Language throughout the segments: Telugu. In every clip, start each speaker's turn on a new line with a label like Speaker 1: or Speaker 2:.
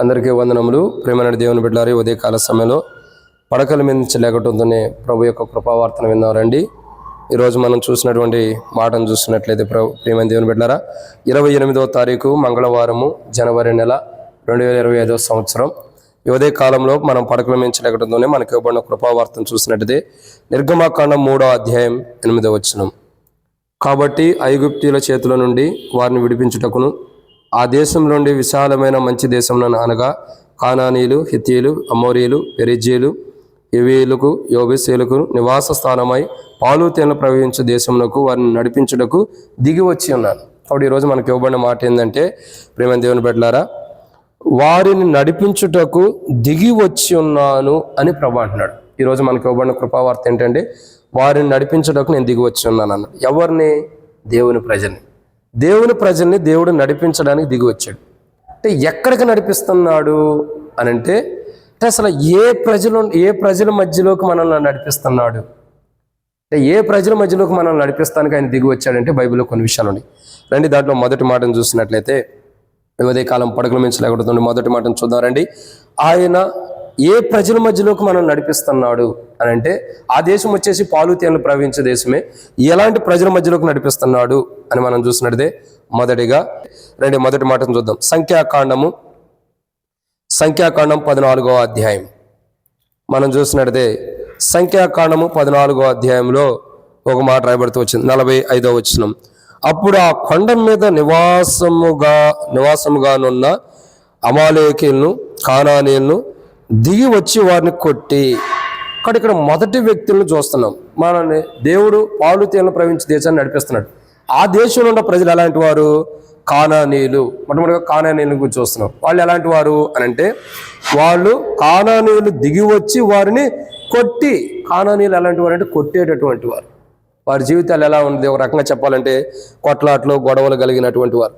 Speaker 1: అందరికీ వందనములు. ప్రేమైన దేవుని బిడ్డారి ఉదయకాల సమయంలో పడకల మీద నుంచి లేకటంతోనే ప్రభు యొక్క కృపావార్తను విన్నారండి రండి. ఈరోజు మనం చూసినటువంటి మాటను చూసినట్లయితే ప్రభు ప్రేమ దేవుని బిడ్డారా ఇరవై ఎనిమిదవ తారీఖు మంగళవారము జనవరి నెల రెండు వేల ఇరవై ఐదవ సంవత్సరం. ఈ ఉదయ కాలంలో మనం పడకల మించి లేకటంతోనే మనకి ఇవ్వబడిన కృపావార్తను చూసినట్టయితే నిర్గమాకాండం మూడో అధ్యాయం ఎనిమిదవ వచనం. కాబట్టి ఐగుప్తీల చేతుల నుండి వారిని విడిపించుటకును ఆ దేశం నుండి విశాలమైన మంచి దేశం అనగా కానానీయులు హిత్తీయులు అమోరీయులు పెరిజీలు ఇవీలకు యోబిసీలకు నివాస స్థానమై పాలు తేనెలు ప్రవహించే దేశమునకు వారిని నడిపించుటకు దిగి వచ్చి ఉన్నాను కాబట్టి ఈరోజు మనకి ఇవ్వబడిన మాట ఏంటంటే ప్రేమ దేవుని బిడ్డలారా వారిని నడిపించుటకు దిగి వచ్చి ఉన్నాను అని ప్రభు అంటున్నాడు. ఈరోజు మనకి ఇవ్వబడిన కృపావార్త ఏంటంటే వారిని నడిపించుటకు నేను దిగి వచ్చి ఉన్నాను అన్న ఎవరిని? దేవుని ప్రజల్ని. దేవుని ప్రజల్ని దేవుడు నడిపించడానికి దిగి వచ్చాడు అంటే ఎక్కడికి నడిపిస్తున్నాడు అని అంటే అంటే అసలు ఏ ప్రజలు ఏ ప్రజల మధ్యలోకి మనల్ని నడిపిస్తున్నాడు? అంటే ఏ ప్రజల మధ్యలోకి మనల్ని నడిపిస్తానికి ఆయన దిగి వచ్చాడంటే బైబిల్లో కొన్ని విషయాలు ఉన్నాయి. రండి దాంట్లో మొదటి మాటను చూసినట్లయితే ఉదయ కాలం పడకల మించి లేకుండా మొదటి మాటను చూద్దాం రండి. ఆయన ఏ ప్రజల మధ్యలోకి మనం నడిపిస్తున్నాడు అని అంటే ఆ దేశం వచ్చేసి పాలు తేనెలు ప్రవహించే దేశమే. ఎలాంటి ప్రజల మధ్యలోకి నడిపిస్తున్నాడు అని మనం చూసినట్టే మొదటిగా రెండు మొదటి మాటను చూద్దాం. సంఖ్యాకాండము సంఖ్యాకాండం పద్నాలుగో అధ్యాయం. మనం చూసినట్టే సంఖ్యాకాండము పద్నాలుగో అధ్యాయంలో ఒక మాట రాయబడుతూ వచ్చింది. నలభై ఐదో వచ్చినం అప్పుడు ఆ కొండ మీద నివాసముగా నివాసముగానున్న అమాలేకీలను కానానీలను దిగి వచ్చి వారిని కొట్టి ఇక్కడ ఇక్కడ మొదటి వ్యక్తులను చూస్తున్నాం. మనల్ని దేవుడు పాలు తేనెలు ప్రవహించి దేశాన్ని నడిపిస్తున్నాడు. ఆ దేశంలో ఉన్న ప్రజలు ఎలాంటి వారు? కానానీయులు. మొట్టమొదటిగా కానానీయుల గురించి చూస్తున్నాం. వాళ్ళు ఎలాంటి వారు అని అంటే వాళ్ళు కానానీయులు దిగి వచ్చి వారిని కొట్టి కానానీయులు ఎలాంటి వారు అంటే కొట్టేటటువంటి వారు. వారి జీవితాలు ఎలా ఉంది ఒక రకంగా చెప్పాలంటే కొట్లాట్లు గొడవలు కలిగినటువంటి వారు.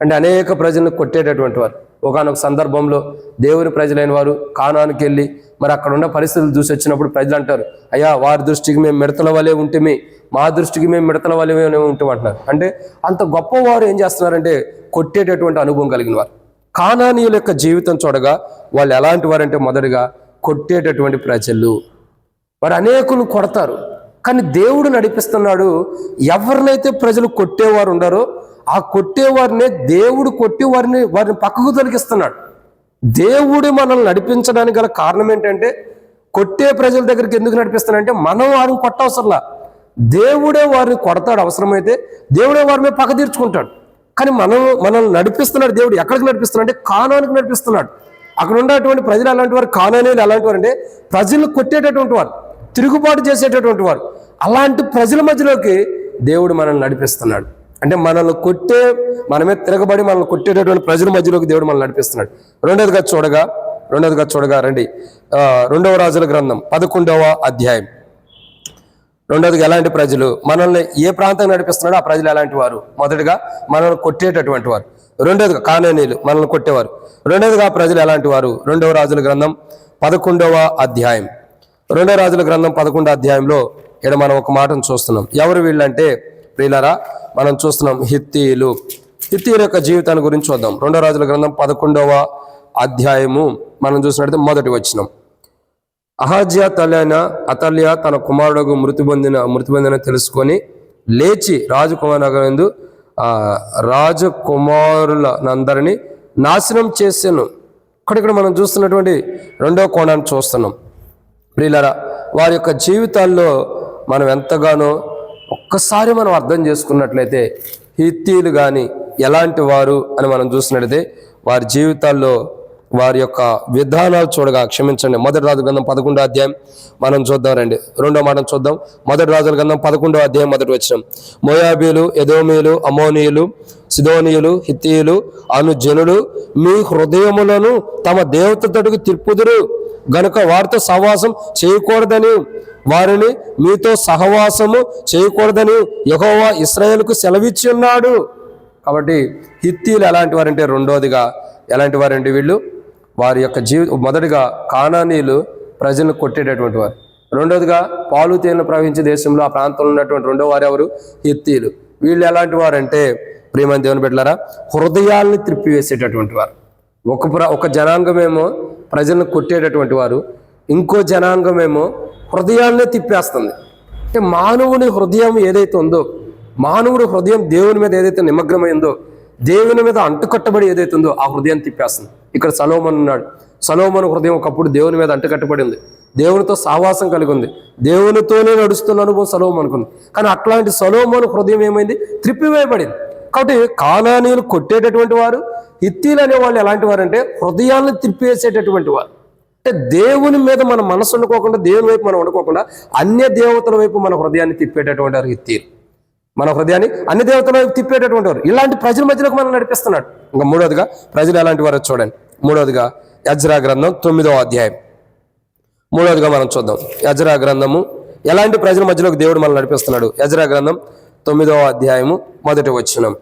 Speaker 1: అంటే అనేక ప్రజలను కొట్టేటటువంటి వారు. ఒకనొక సందర్భంలో దేవుని ప్రజలైన వారు కానానికి వెళ్ళి మరి అక్కడ ఉన్న పరిస్థితులు చూసి వచ్చినప్పుడు ప్రజలు అంటారు అయ్యా వారి దృష్టికి మేము మిడతల వలె ఉంటేమి మా దృష్టికి మేము మిడతల వలె ఉంటాం అంటున్నారు. అంటే అంత గొప్పవారు ఏం చేస్తున్నారంటే కొట్టేటటువంటి అనుభవం కలిగిన వారు. కానానీయుల యొక్క జీవితం చూడగా వాళ్ళు ఎలాంటి వారంటే మొదటిగా కొట్టేటటువంటి ప్రజలు. వారు అనేకులు కొడతారు. కానీ దేవుడు నడిపిస్తున్నాడు. ఎవరినైతే ప్రజలు కొట్టేవారు ఉండారో ఆ కొట్టేవారినే దేవుడు కొట్టి వారిని వారిని పక్కకు తొలగిస్తున్నాడు. దేవుడు మనల్ని నడిపించడానికి గల కారణం ఏంటంటే కొట్టే ప్రజల దగ్గరికి ఎందుకు నడిపిస్తానంటే మనం వారిని కొట్టవసరంలా. దేవుడే వారిని కొడతాడు అవసరమైతే దేవుడే వారి మీద పక్క తీర్చుకుంటాడు. కానీ మనం మనల్ని నడిపిస్తున్నాడు దేవుడు. ఎక్కడికి నడిపిస్తున్నాడు అంటే కానానికి నడిపిస్తున్నాడు. అక్కడ ఉన్నటువంటి ప్రజలు అలాంటి వారు కానానీలు ఎలాంటి వారు అంటే ప్రజలను కొట్టేటటువంటి వారు తిరుగుబాటు చేసేటటువంటి వారు. అలాంటి ప్రజల మధ్యలోకి దేవుడు మనల్ని నడిపిస్తున్నాడు. అంటే మనల్ని కొట్టే మనమే తిరగబడి మనల్ని కొట్టేటటువంటి ప్రజల మధ్యలోకి దేవుడు మనల్ని నడిపిస్తున్నాడు. రెండోదిగా చూడగా రెండోదిగా చూడగా రండి. రెండవ రాజుల గ్రంథం పదకొండవ అధ్యాయం. రెండోదిగా ఎలాంటి ప్రజలు? మనల్ని ఏ ప్రాంతం నడిపిస్తున్నాడో ఆ ప్రజలు ఎలాంటి వారు? మొదటిగా మనల్ని కొట్టేటటువంటి వారు. రెండోదిగా కానేనీలు మనల్ని కొట్టేవారు. రెండోదిగా ప్రజలు ఎలాంటి వారు? రెండవ రాజుల గ్రంథం పదకొండవ అధ్యాయం. రెండవ రాజుల గ్రంథం పదకొండవ అధ్యాయంలో ఇక్కడ మనం ఒక మాటను చూస్తున్నాం. ఎవరు వీళ్ళంటే ప్రియులరా మనం చూస్తున్నాం హిత్తీయులు. హిత్తీయుల యొక్క జీవితాన్ని గురించి చూద్దాం. రెండవ రాజుల గ్రంథం పదకొండవ అధ్యాయము మనం చూసినట్లయితే మొదటి వచ్చినాం అహాజ్యా తలైన అతల్య తన కుమారుడు మృతి పొందిన మృతి పొందిన తెలుసుకొని లేచి రాజకుమారు ఆ రాజకుమారులనందరినీ నాశనం చేసాను. ఇక్కడ మనం చూస్తున్నటువంటి రెండో కోణాన్ని చూస్తున్నాం. ప్రియులరా వారి యొక్క జీవితాల్లో మనం ఎంతగానో ఒక్కసారి మనం అర్థం చేసుకున్నట్లయితే హిత్తీలు కానీ ఎలాంటి వారు అని మనం చూసినట్లయితే వారి జీవితాల్లో వారి యొక్క విధానాలు చూడగా క్షమించండి మొదటి రాజు గ్రంథం పదకొండో అధ్యాయం మనం చూద్దాం రండి. రెండో మాట చూద్దాం. మొదటి రాజుల గ్రంథం పదకొండో అధ్యాయం మొదటి వచ్చిన మోయాబీలు ఎదోమీయులు అమోనీయులు సిదోనీయులు హిత్తీయులు అను జనులు మీ హృదయములను తమ దేవత తడుగు తిప్పుదురు. గనుక వారితో సహవాసం చేయకూడదని వారిని మీతో సహవాసము చేయకూడదని యహోవా ఇస్రాయేల్కు సెలవిచ్చి ఉన్నాడు కాబట్టి హిత్తీలు ఎలాంటి వారంటే రెండోదిగా ఎలాంటి వారంటే వీళ్ళు? వారి యొక్క జీవి మొదటిగా కానానీలు ప్రజలను కొట్టేటటువంటి వారు. రెండోదిగా పాలు తేనెలు ప్రవహించే దేశంలో ఆ ప్రాంతంలో ఉన్నటువంటి రెండో వారు ఎవరు? హిత్తీలు వీళ్ళు ఎలాంటి వారంటే ప్రియమైన దేవుని బిడ్డలారా హృదయాల్ని త్రిప్పివేసేటటువంటి వారు. ఒక ప్ర ఒక జనాంగమేమో ప్రజలను కొట్టేటటువంటి వారు. ఇంకో జనాంగమేమో హృదయాన్నే తిప్పేస్తుంది. అంటే మానవుని హృదయం ఏదైతే ఉందో మానవుడి హృదయం దేవుని మీద ఏదైతే నిమగ్నమైందో దేవుని మీద అంటుకట్టబడి ఏదైతే ఉందో ఆ హృదయం తిప్పేస్తుంది. ఇక్కడ సలోమన్ ఉన్నాడు. సలోమన్ హృదయం ఒకప్పుడు దేవుని మీద అంటుకట్టబడి ఉంది. దేవునితో సావాసం కలిగి ఉంది. దేవునితోనే నడుస్తున్న అనుభవం సలోమన్ అనుకుంది. కానీ అట్లాంటి సలోమన్ హృదయం ఏమైంది? త్రిప్పివేయబడింది. కాబట్టి కాలానీయులు కొట్టేటటువంటి వారు హిత్తీలు అనే వాళ్ళు ఎలాంటి వారంటే అంటే హృదయాలను త్రిప్పేసేటటువంటి వారు. అంటే దేవుని మీద మన మనసు వండుకోకుండా దేవుని వైపు మనం వండుకోకుండా అన్య దేవతల వైపు మన హృదయాన్ని తిప్పేటటువంటి వారికి తీరు. మన హృదయాన్ని అన్ని దేవతల వైపు తిప్పేటటువంటి వారు. ఇలాంటి ప్రజల మధ్యలోకి మనం నడిపిస్తున్నాడు. ఇంకా మూడవదిగా ప్రజలు ఎలాంటి వారు చూడండి. మూడోదిగా యజ్రా గ్రంథం తొమ్మిదవ అధ్యాయం. మూడోదిగా మనం చూద్దాం. యజ్రా గ్రంథము ఎలాంటి ప్రజల మధ్యలోకి దేవుడు మనం నడిపిస్తున్నాడు? యజ్రా గ్రంథం తొమ్మిదవ అధ్యాయము మొదటి వచ్చినం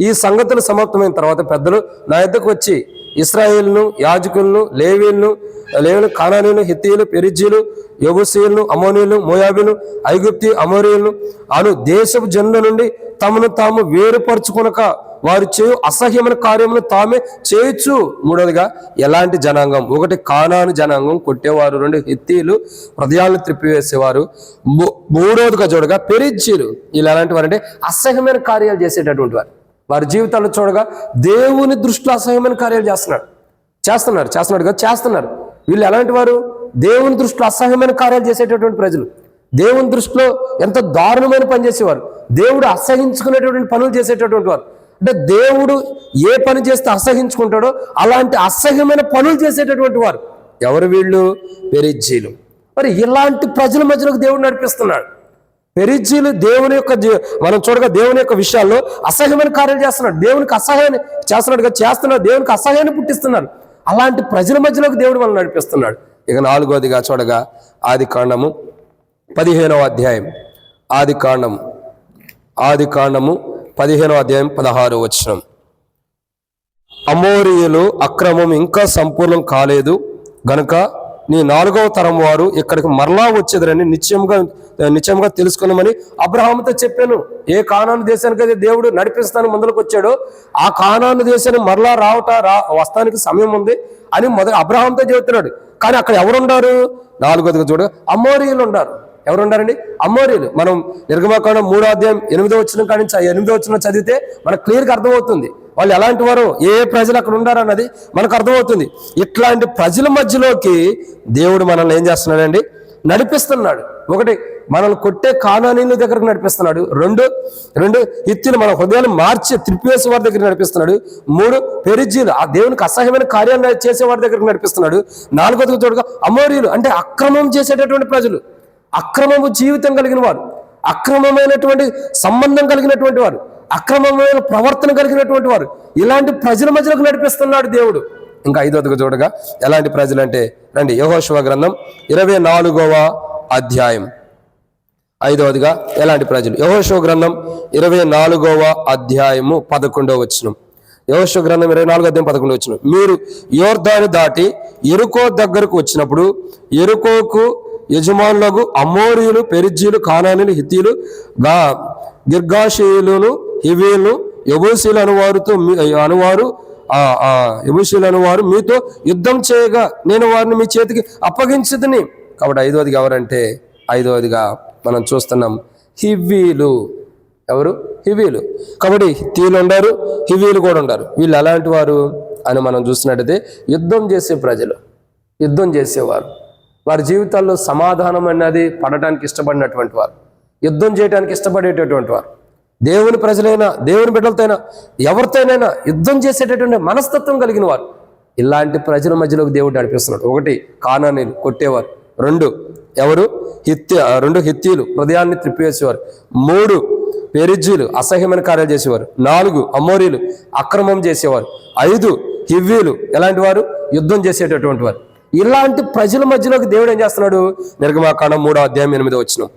Speaker 1: ఈ సంగతులు సమాప్తమైన తర్వాత పెద్దలు నా ఎద్దకు వచ్చి ఇస్రాయేల్ను యాజకులను లేవీలను లేవులు కానానీలు హిత్తీలు పెరిజీలు యబుసీయులను అమోనీయులు మోయాబీలు ఐగుప్తి అమోరియులను అను దేశపు జనుల నుండి తమను తాము వేరుపరుచుకొనక వారు చేయు అసహ్యమైన కార్యములు తామే చేయొచ్చు. మూడవదిగా ఎలాంటి జనాంగం? ఒకటి కానాను జనాంగం. కొట్టేవారు రెండు హిత్తీలు హృదయాలను త్రిప్పివేసేవారు. మూడవదిగా చూడగా పెరిజ్జీలు వీళ్ళు ఎలాంటి వారంటే అసహ్యమైన కార్యాలు చేసేటటువంటి వారు. వారి జీవితాలు చూడగా దేవుని దృష్టిలో అసహ్యమైన కార్యాలు చేస్తున్నాడు. చేస్తున్నారు చేస్తున్నాడు కదా చేస్తున్నారు. వీళ్ళు ఎలాంటి వారు? దేవుని దృష్టిలో అసహ్యమైన కార్యాలు చేసేటటువంటి ప్రజలు. దేవుని దృష్టిలో ఎంత దారుణమైన పని చేసేవారు. దేవుడు అసహించుకునేటటువంటి పనులు చేసేటటువంటి వారు. అంటే దేవుడు ఏ పని చేస్తే అసహించుకుంటాడో అలాంటి అసహ్యమైన పనులు చేసేటటువంటి వారు. ఎవరు వీళ్ళు? పెరిజ్జీలు. మరి ఇలాంటి ప్రజల మధ్యలోకి దేవుడు నడిపిస్తున్నాడు. పెరిజీలు దేవుని యొక్క మనం చూడగా దేవుని యొక్క విషయాల్లో అసహ్యమైన కార్యాలు చేస్తున్నాడు. దేవునికి అసహ్యాన్ని చేస్తున్నాడుగా చేస్తున్నాడు. దేవునికి అసహ్యాన్ని పుట్టిస్తున్నాడు. అలాంటి ప్రజల మధ్యలోకి దేవుడు మనం నడిపిస్తున్నాడు. ఇక నాలుగోదిగా చూడగా ఆది కాండము పదిహేనవ అధ్యాయం. ఆది కాండము ఆది కాండము పదిహేనవ అధ్యాయం పదహారు వచ్చిన అమోరియులు అక్రమం ఇంకా సంపూర్ణం కాలేదు. గనుక నీ నాలుగవ తరం వారు ఇక్కడికి మరలా వచ్చేదరని నిశ్చయంగా నిశ్చయంగా తెలుసుకున్నామని అబ్రహాముతో చెప్పాను. ఏ కానాను దేశానికి అయితే దేవుడు నడిపిస్తాను ముందుకు వచ్చాడో ఆ కానాను దేశాన్ని మరలా రావట రా వస్తానికి సమయం ఉంది అని మొదటి అబ్రహాంతో చెబుతున్నాడు. కానీ అక్కడ ఎవరున్నారు నాలుగోదిగా చూడ అమోరియులు ఉన్నారు ఎవరు ఉన్నారండి అమ్మోరీలు మనం నిర్గమాకాండం మూడో అధ్యాయం ఎనిమిదో వచ్చిన కాడి నుంచి ఎనిమిదో వచ్చిన చదివితే మనకు క్లియర్గా అర్థమవుతుంది. వాళ్ళు ఎలాంటి వారు? ఏ ప్రజలు అక్కడ ఉన్నారన్నది మనకు అర్థమవుతుంది. ఇట్లాంటి ప్రజల మధ్యలోకి దేవుడు మనల్ని ఏం చేస్తున్నాడండి? నడిపిస్తున్నాడు. ఒకటి మనల్ని కొట్టే కానానీల దగ్గరకు నడిపిస్తున్నాడు. రెండు రెండు ఎత్తులు మన హృదయాలు మార్చి త్రిపివేసే వారి దగ్గర నడిపిస్తున్నాడు. మూడు పెరిజీలు ఆ దేవునికి అసహ్యమైన కార్యాలు చేసే వారి దగ్గరకు నడిపిస్తున్నాడు. నాలుగోది చూడగా అమోరీలు అంటే అక్రమం చేసేటటువంటి ప్రజలు. అక్రమము జీవితం కలిగిన వారు. అక్రమమైనటువంటి సంబంధం కలిగినటువంటి వారు. అక్రమమైన ప్రవర్తన కలిగినటువంటి వారు. ఇలాంటి ప్రజల మధ్యలోకి నడిపిస్తున్నాడు దేవుడు. ఇంకా ఐదోదిగా చూడగా ఎలాంటి ప్రజలు అంటే రండి యహోశివ గ్రంథం ఇరవై నాలుగవ అధ్యాయం. ఐదవదిగా ఎలాంటి ప్రజలు? యహోశివ గ్రంథం ఇరవై నాలుగవ అధ్యాయము పదకొండవ వచ్చిన యహోశివ గ్రంథం ఇరవై నాలుగో అధ్యాయం పదకొండవ వచ్చిన మీరు యోర్ధాను దాటి ఎరుకో దగ్గరకు వచ్చినప్పుడు ఎరుకోకు యజమానులకు అమోరియులు పెరిజీలు కానానీలు హితీలు గా గిర్గాషీయులను హివీలు యబూసీలు అనువారుతో అనువారు ఆ ఆ యబూసీలు మీతో యుద్ధం చేయగా నేను వారిని మీ చేతికి అప్పగించదని. కాబట్టి ఐదవదిగా ఎవరంటే ఐదవదిగా మనం చూస్తున్నాం హివ్వీలు. ఎవరు? హివీలు కాబట్టి తీలు ఉండారు హివీలు కూడా ఉండారు. వీళ్ళు ఎలాంటి వారు అని మనం చూసినట్టయితే యుద్ధం చేసే ప్రజలు యుద్ధం చేసేవారు. వారి జీవితాల్లో సమాధానం అన్నది పడటానికి ఇష్టపడినటువంటి వారు యుద్ధం చేయడానికి ఇష్టపడేటటువంటి వారు. దేవుని ప్రజలైనా దేవుని బిడ్డలతోనైనా ఎవరితోనైనా యుద్ధం చేసేటటువంటి మనస్తత్వం కలిగిన వారు. ఇలాంటి ప్రజల మధ్యలోకి దేవుడు నడిపిస్తున్నాడు. ఒకటి కానానీలు కొట్టేవారు. రెండు ఎవరు? హిత్య రెండు హిత్తీలు హృదయాన్ని త్రిప్పివేసేవారు మూడు పెరిజీలు అసహ్యమైన కార్యాలు చేసేవారు. నాలుగు అమోరీలు అక్రమం చేసేవారు. ఐదు హివ్యులు ఎలాంటి వారు? యుద్ధం చేసేటటువంటి వారు. ఇలాంటి ప్రజల మధ్యలోకి దేవుడు ఏం చేస్తున్నాడు? నిర్గమాకాండం మూడో అధ్యాయం ఎనిమిదో వచ్చిన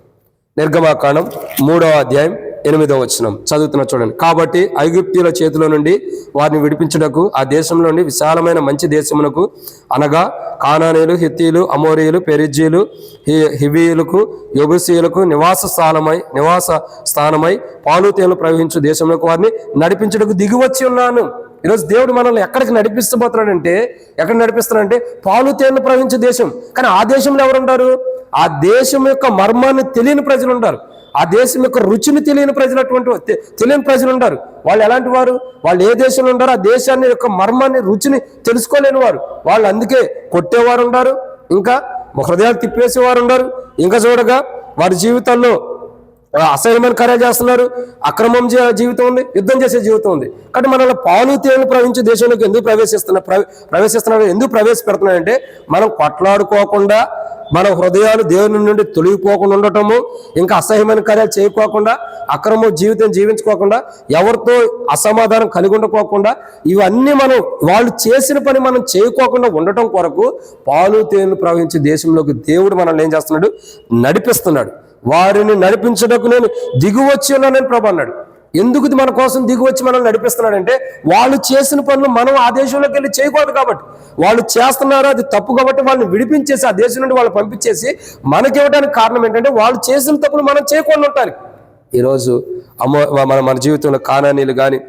Speaker 1: నిర్గమాకాండం మూడో అధ్యాయం ఎనిమిదో వచనం. చదువుతున్న చూడండి. కాబట్టి ఐగుప్తుల చేతిలో నుండి వారిని విడిపించుటకు ఆ దేశంలోని విశాలమైన మంచి దేశమునకు అనగా కానానీయులు హిత్తీలు అమోరియులు పెరిజీలు హి- హివీయులకు యొబుసీయులకు నివాస స్థానమై నివాస స్థానమై పాలుతేలు ప్రవహించు దేశంలోకి వారిని నడిపించుటకు దిగివచ్చి ఉన్నాను. ఈరోజు దేవుడు మనల్ని ఎక్కడికి నడిపిస్తబోతున్నాడంటే ఎక్కడ నడిపిస్తున్నాడంటే పాలు ప్రవహించే దేశం. కానీ ఆ దేశంలో ఎవరుంటారు? ఆ దేశం యొక్క మర్మాన్ని తెలియని ప్రజలు ఉంటారు. ఆ దేశం యొక్క రుచిని తెలియని ప్రజలు అటువంటి తె- తెలియని ప్రజలు ఉంటారు వాళ్ళు ఎలాంటి వారు? వాళ్ళు ఏ దేశంలో ఉంటారో ఆ దేశాన్ని యొక్క మర్మాన్ని రుచిని తెలుసుకోలేని వారు. వాళ్ళు అందుకే కొట్టేవారు ఉంటారు ఇంకా హృదయాలు తిప్పేసేవారు ఉన్నారు ఇంకా చూడగా వారి జీవితాల్లో అసహ్యమైన కార్యాలు చేస్తున్నారు. అక్రమం జీవితం ఉంది. యుద్ధం చేసే జీవితం ఉంది. కాబట్టి మనల్ని పాలు తేలు ప్రవహించే దేశంలోకి ఎందుకు ప్రవేశిస్తున్నా ప్రవేశిస్తున్నారు? ఎందుకు ప్రవేశపెడుతున్నాయంటే మనం కొట్లాడుకోకుండా మన హృదయాలు దేవుని నుండి తొలగిపోకుండా ఉండటము ఇంకా అసహ్యమైన కార్యాలు చేయకోకుండా అక్రమ జీవితం జీవించుకోకుండా ఎవరితో అసమాధానం కలిగి ఉండకోకుండా ఇవన్నీ మనం వాళ్ళు చేసిన పని మనం చేయకోకుండా ఉండటం కొరకు పాలు తేనెలు ప్రవహించే దేశంలోకి దేవుడు మనల్ని ఏం చేస్తున్నాడు? నడిపిస్తున్నాడు. వారిని నడిపించడానికి నేను దిగువచ్చి ఉన్నానని ప్రభు అన్నాడు. ఎందుకు ఇది మన కోసం దిగువచ్చి మనల్ని నడిపిస్తున్నాడంటే వాళ్ళు చేసిన పనులు మనం ఆ దేశంలోకి వెళ్ళి చేయకూడదు కాబట్టి. వాళ్ళు చేస్తున్నారు అది తప్పు కాబట్టి వాళ్ళని విడిపించేసి ఆ దేశం నుండి వాళ్ళు పంపించేసి మనకి ఇవ్వడానికి కారణం ఏంటంటే వాళ్ళు చేసిన తప్పులు మనం చేయకుండా ఉంటారు. ఈరోజు అమో మన మన జీవితంలో కానానీలు కానీ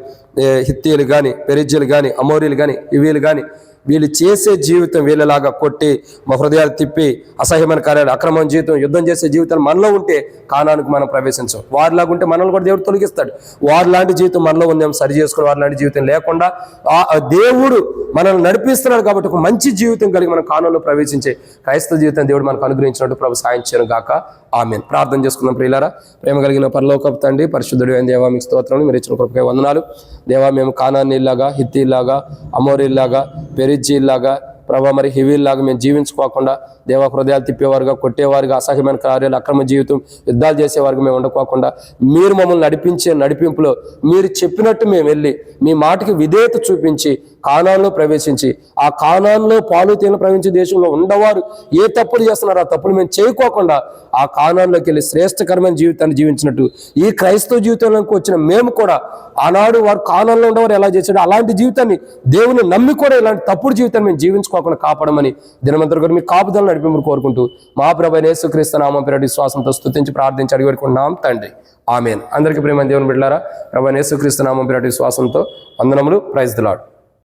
Speaker 1: హిత్తీలు కానీ పెరిజ్యలు కానీ అమోరీలు కానీ ఇవీలు కానీ వీళ్ళు చేసే జీవితం వీళ్ళలాగా కొట్టి మా హృదయాలు తిప్పి అసహ్యమైన కార్యాలు అక్రమం జీవితం యుద్ధం చేసే జీవితం మనలో ఉంటే కానానికి మనం ప్రవేశించం. వారిలాగా ఉంటే మనల్ని కూడా దేవుడు తొలగిస్తాడు. వారి లాంటి జీవితం మనలో ఉందేమో సరి చేసుకుని వారి లాంటి జీవితం లేకుండా ఆ ఆ దేవుడు మనల్ని నడిపిస్తున్నాడు కాబట్టి ఒక మంచి జీవితం కలిగి మనం కానంలో ప్రవేశించే క్రైస్తవ జీవితం దేవుడు మనకు అనుగ్రహించినట్టు ప్రభు సాయం చేయను గాక. ఆమెన్. ప్రార్థన చేసుకున్నాం ప్రియులారా. ప్రేమ కలిగిన పరలోక తండ్రి పరిశుద్ధుడు అయిన దేవా మీకు స్తోత్రం మీరు ఇచ్చిన కృపకై వందనాలు. దేవా మేము కానానీలాగా హిత్తీలాగా అమోరీలాగా పెరిజ్జీలాగా ప్రభా మరి హెవీలాగా మేము జీవించుకోకుండా దేవా హృదయాలు తిప్పేవారుగా కొట్టేవారుగా అసహ్యమైన కార్యాలు అక్రమ జీవితం యుద్ధాలు చేసేవారుగా మేము ఉండకోకుండా మీరు మమ్మల్ని నడిపించే నడిపింపులో మీరు చెప్పినట్టు మేము వెళ్ళి మీ మాటకి విధేయత చూపించి కానాల్లో ప్రవేశించి ఆ కానాల్లో పాలు తేనె ప్రవేశించే దేశంలో ఉండవారు ఏ తప్పులు చేస్తున్నారో ఆ తప్పులు మేము చేయకోకుండా ఆ కానాల్లోకి వెళ్ళి శ్రేష్టకరమైన జీవితాన్ని జీవించినట్టు ఈ క్రైస్తవ జీవితంలోకి వచ్చిన మేము కూడా ఆనాడు వారు కానాల్లో ఉండేవారు ఎలా చేశాడు అలాంటి జీవితాన్ని దేవుని నమ్మి కూడా ఇలాంటి తప్పుడు జీవితాన్ని మేము జీవించుకోకుండా కాపాడమని దినమంతరం కూడా మీ కాపుదలను నడిపి కోరుకుంటూ మా ప్రభు యేసుక్రీస్తు నామం పేరు విశ్వాసంతో స్తుతించి ప్రార్థించి అడిగి పెట్టుకుంటున్నాం తండ్రి. ఆమెన్. అందరికీ ప్రేమ దేవుని బిడ్డారా ప్రభు యేసుక్రీస్తు నామం పేరు విశ్వాసంతో వందనములు. ప్రైజ్ దిలాడు